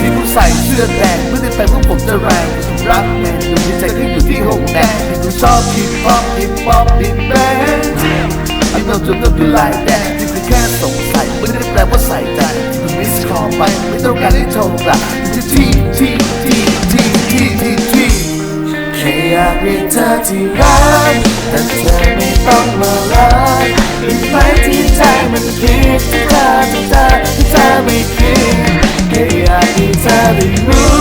ที่ผู้ใส่เสื้อแดงไม่ได้แปลว่าผมจะแรงรักแมนอยู่ที่ใจก็อยู่ที่หงแดงที่คุณชอบฮิปฮอปฮิปฮอปฮิปแบนที่เราจะ การให้โทรกลับที่ที่ที่ที่ที่ที่ที่ที่แค่อยากเรียกเธอที่รักแต่เธอไม่ต้องมารักอีกไหมที่ใจมันคิดที่เธอที่เธอที่เธอไม่คิดแค่อยากให้เธอได้รู้